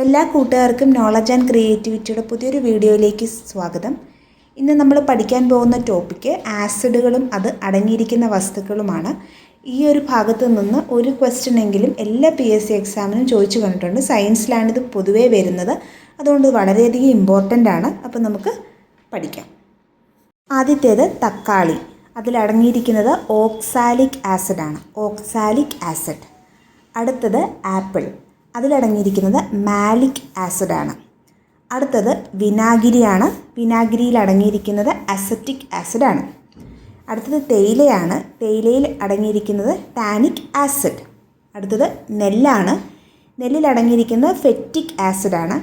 എല്ലാ കൂട്ടുകാർക്കും knowledge and ക്രിയേറ്റിവിറ്റിയുടെ പുതിയൊരു വീഡിയോയിലേക്ക് സ്വാഗതം. ഇന്ന് നമ്മൾ പഠിക്കാൻ പോകുന്ന ടോപ്പിക്ക് ആസിഡുകളും അത് അടങ്ങിയിരിക്കുന്ന വസ്തുക്കളുമാണ്. ഈ ഒരു ഭാഗത്ത് നിന്ന് ഒരു ക്വസ്റ്റ്യൻ എങ്കിലും എല്ലാ പി എസ് സി എക്സാമിനും ചോദിച്ചു കണ്ടിട്ടുണ്ട്. സയൻസിലാണിത് പൊതുവേ വരുന്നത്. അതുകൊണ്ട് വളരെയധികം ഇമ്പോർട്ടന്റ് ആണ്. അപ്പോൾ നമുക്ക് പഠിക്കാം. ആദ്യത്തേത് തക്കാളി. അതിലടങ്ങിയിരിക്കുന്നത് ഓക്സാലിക് ആസിഡാണ് ഓക്സാലിക് ആസിഡ് അടുത്തത് ആപ്പിൾ അതിലടങ്ങിയിരിക്കുന്നത് മാലിക് ആസിഡാണ്. അടുത്തത് വിനാഗിരിയാണ്. വിനാഗിരിയിൽ അടങ്ങിയിരിക്കുന്നത് അസറ്റിക് ആസിഡാണ്. അടുത്തത് തേയിലയാണ്. തേയിലയിൽ അടങ്ങിയിരിക്കുന്നത് ടാനിക് ആസിഡ്. അടുത്തത് നെല്ലാണ്. നെല്ലിൽ അടങ്ങിയിരിക്കുന്നത് ഫെറ്റിക് ആസിഡാണ്.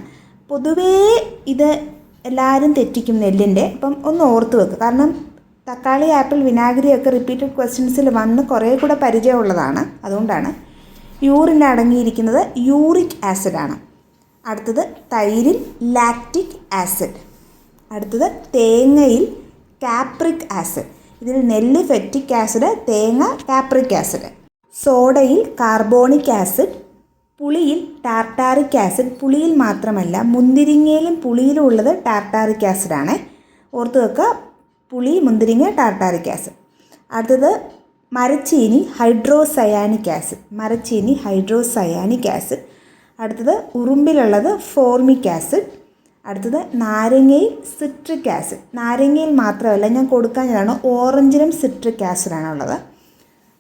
പൊതുവേ ഇത് എല്ലാവരും തെറ്റിക്കും നെല്ലിന്റെ. അപ്പം ഒന്ന് ഓർത്ത് വെക്കുക കാരണം തക്കാളി ആപ്പിൾ വിനാഗിരിയൊക്കെ റിപ്പീറ്റഡ് ക്വസ്റ്റ്യൻസിൽ വന്ന് കുറേ കൂടെ പരിചയമുള്ളതാണ്. അതുകൊണ്ടാണ്. യൂറിൻ അടങ്ങിയിരിക്കുന്നത് യൂറിക് ആസിഡാണ് അടുത്തത് തൈരിൽ ലാക്റ്റിക് ആസിഡ് അടുത്തത് തേങ്ങയിൽ കാപ്രിക് ആസിഡ് ഇതിൽ നെല്ല് ഫെറ്റിക് ആസിഡ് തേങ്ങ കാപ്രിക് ആസിഡ് സോഡയിൽ കാർബോണിക് ആസിഡ് പുളിയിൽ ടാർട്ടാറിക് ആസിഡ് പുളിയിൽ മാത്രമല്ല മുന്തിരിങ്ങയിലും പുളിയിലും ഉള്ളത് ടാർട്ടാറിക് ആസിഡാണ് ഓർത്ത് വെക്കുക പുളി മുന്തിരിങ്ങ ടാർട്ടാറിക് ആസിഡ് അടുത്തത് മരച്ചീനി ഹൈഡ്രോസയാനിക് ആസിഡ്. മരച്ചീനി ഹൈഡ്രോസയാനിക് ആസിഡ്. അടുത്തത് ഉറുമ്പിലുള്ളത് ഫോർമിക് ആസിഡ്. അടുത്തത് നാരങ്ങയിൽ സിട്രിക് ആസിഡ്. നാരങ്ങയിൽ മാത്രമല്ല ഞാൻ കൊടുക്കാഞ്ഞതാണ് ഓറഞ്ചിലും സിട്രിക് ആസിഡാണ് ഉള്ളത്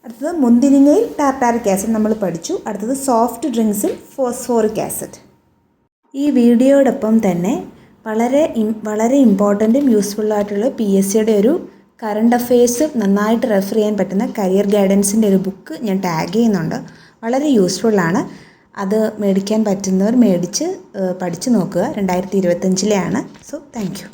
അടുത്തത് മുന്തിരിങ്ങയിൽ ടാർട്ടാറിക് ആസിഡ് നമ്മൾ പഠിച്ചു. അടുത്തത് സോഫ്റ്റ് ഡ്രിങ്ക്സിൽ ഫോസ്ഫോറിക് ആസിഡ്. ഈ വീഡിയോടൊപ്പം തന്നെ വളരെ വളരെ ഇമ്പോർട്ടന്റും യൂസ്ഫുള്ളായിട്ടുള്ള പി എസ് സിയുടെ ഒരു കറണ്ട് അഫെയർസ് നന്നായിട്ട് റെഫർ ചെയ്യാൻ പറ്റുന്ന കരിയർ ഗൈഡൻസിന്റെ ഒരു ബുക്ക് ഞാൻ ടാഗ് ചെയ്യുന്നുണ്ട്. വളരെ യൂസ്ഫുള്ളാണ് അത് മേടിക്കാൻ പറ്റുന്നവർ മേടിച്ച് പഠിച്ചു നോക്കുക. രണ്ടായിരത്തി ഇരുപത്തഞ്ചിലെയാണ് സോ താങ്ക് യു